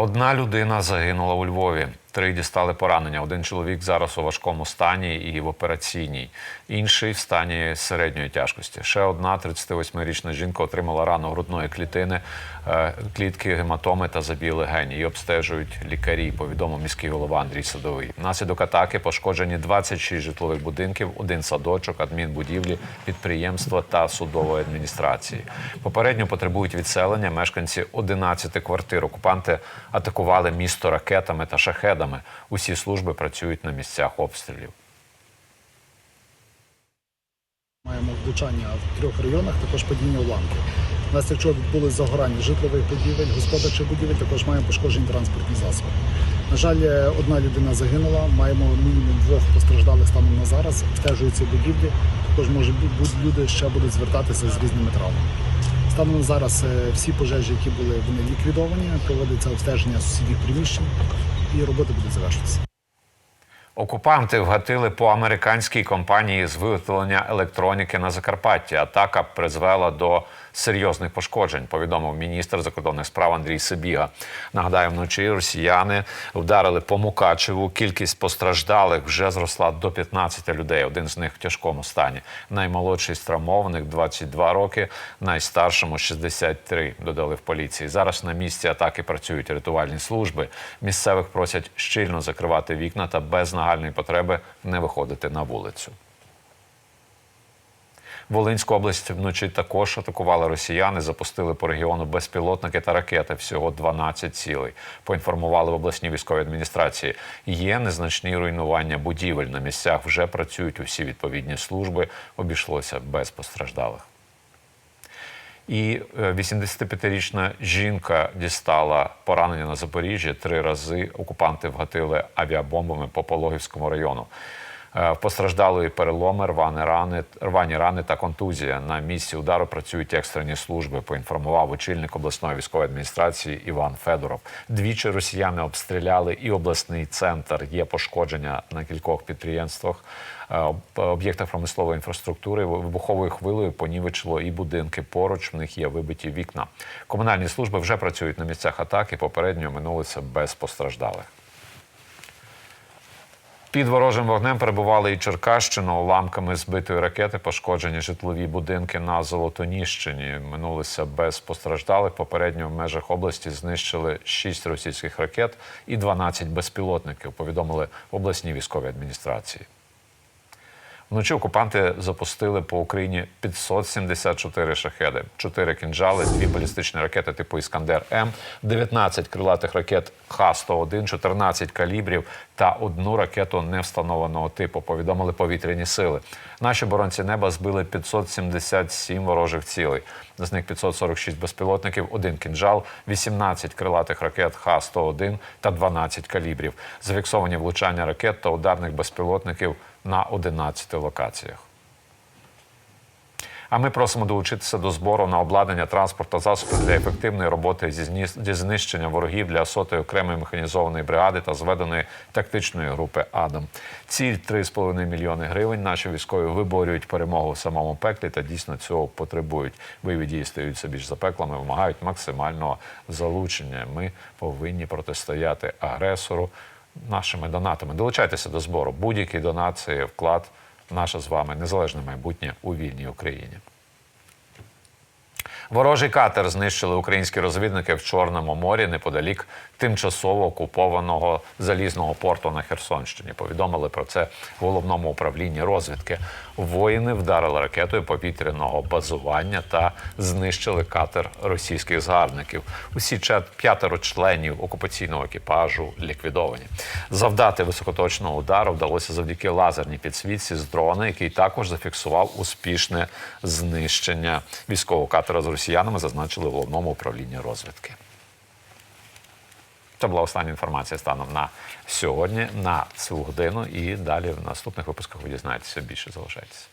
Одна людина загинула у Львові. Три дістали поранення. Один чоловік зараз у важкому стані і в операційній, інший в стані середньої тяжкості. Ще одна 38-річна жінка отримала рану грудної клітини, е, клітки, гематоми та забій легені. Її обстежують лікарі. Повідомив міський голова Андрій Садовий. Внаслідок атаки пошкоджені 26 житлових будинків, один садочок, адмінбудівлі, підприємства та судової адміністрації. Попередньо потребують відселення мешканці 11 квартир. Окупанти атакували місто ракетами та шахедами. Усі служби працюють на місцях обстрілів. Маємо влучання в трьох районах, також падіння уламків. Внаслідок чого відбулось загорання житлових будівель, господарчих будівель, також маємо пошкоджені транспортні засоби. На жаль, е, одна людина загинула, маємо мінімум двох постраждалих станом на зараз, обстежуються будівлі. Також може люди ще будуть звертатися з різними травмами. Станом на зараз е, всі пожежі, які були, вони ліквідовані, проводиться обстеження сусідніх приміщень і роботи будуть завершитися. Окупанти вгатили по американській компанії з виготовлення електроніки на Закарпатті. Атака призвела до серйозних пошкоджень. Повідомив міністр закордонних справ Андрій Сибіга. Нагадаю, вночі росіяни вдарили по Мукачеву. Кількість постраждалих вже зросла до 15 людей. Один з них в тяжкому стані. Наймолодший з травмованих 22 роки, найстаршому 63, Додали в поліції. Зараз на місці атаки працюють рятувальні служби. Місцевих просять щільно закривати вікна та без нагальної потреби не виходити на вулицю. Волинську область вночі також атакували росіяни, запустили по регіону безпілотники та ракети. Всього 12 цілей. Поінформували в обласній військовій адміністрації. Є незначні руйнування будівель. На місцях вже працюють усі відповідні служби. Обійшлося без постраждалих. І е, 85-річна жінка дістала поранення на Запоріжжі. Три рази окупанти вгатили авіабомбами по Пологівському району. Е, постраждалої переломи, рвані рани, рвані рани та контузія. На місці удару працюють екстрені служби. Поінформував очільник обласної військової адміністрації Іван Федоров. Двічі росіяни обстріляли і обласний центр. Є пошкодження на кількох підприємствах, е, об'єктах промислової інфраструктури. Вибуховою хвилею понівечило і будинки. Поруч в них є вибиті вікна. Комунальні служби вже працюють на місцях атаки. Попередньо минулися без постраждалих. Під ворожим вогнем перебували і Черкащина. Уламками збитої ракети пошкоджені житлові будинки на Золотоніщині. Минулися без постраждалих. Попередньо в межах області знищили 6 російських ракет і 12 безпілотників. Повідомили обласній військовій адміністрації. Вночі окупанти запустили по Україні 574 шахеди, 4 кінжали, 2 балістичні ракети типу Іскандер М, 19 крилатих ракет Х-101, 14 калібрів та одну ракету невстановленого типу. Повідомили повітряні сили. Наші боронці неба збили 577 ворожих цілей. З них 546 безпілотників, один кінжал, 18 крилатих ракет Х-101 та 12 калібрів. Зафіксовані влучання ракет та ударних безпілотників на 11 локаціях. А ми просимо долучитися до збору на обладнання транспорту засобів для ефективної роботи зі знищення ворогів для сотої окремої механізованої бригади та зведеної тактичної групи Адам. Ціль 3,5 мільйони гривень. Наші військові виборюють перемогу в самому пеклі та дійсно цього потребують. Бойові дії стаються більш запеклими, вимагають максимального залучення. Ми повинні протистояти агресору нашими донатами. Долучайтеся до збору. Будь-які донації, вклад наше з вами незалежне майбутнє у вільній Україні. Ворожий катер знищили українські розвідники в Чорному морі неподалік тимчасово окупованого залізного порту на Херсонщині. Повідомили про це в головному управлінні розвідки. Воїни вдарили ракетою повітряного базування та знищили катер російських згарбників. Усі п'ятеро членів окупаційного екіпажу ліквідовані. Завдати високоточного удару вдалося завдяки лазерній підсвітці з дрона, який також зафіксував успішне знищення військового катера з росіянами, зазначили в головному управлінні розвідки. Це була остання інформація станом на сьогодні, на цю годину. І далі в наступних випусках ви дізнаєтеся більше. Залишайтеся.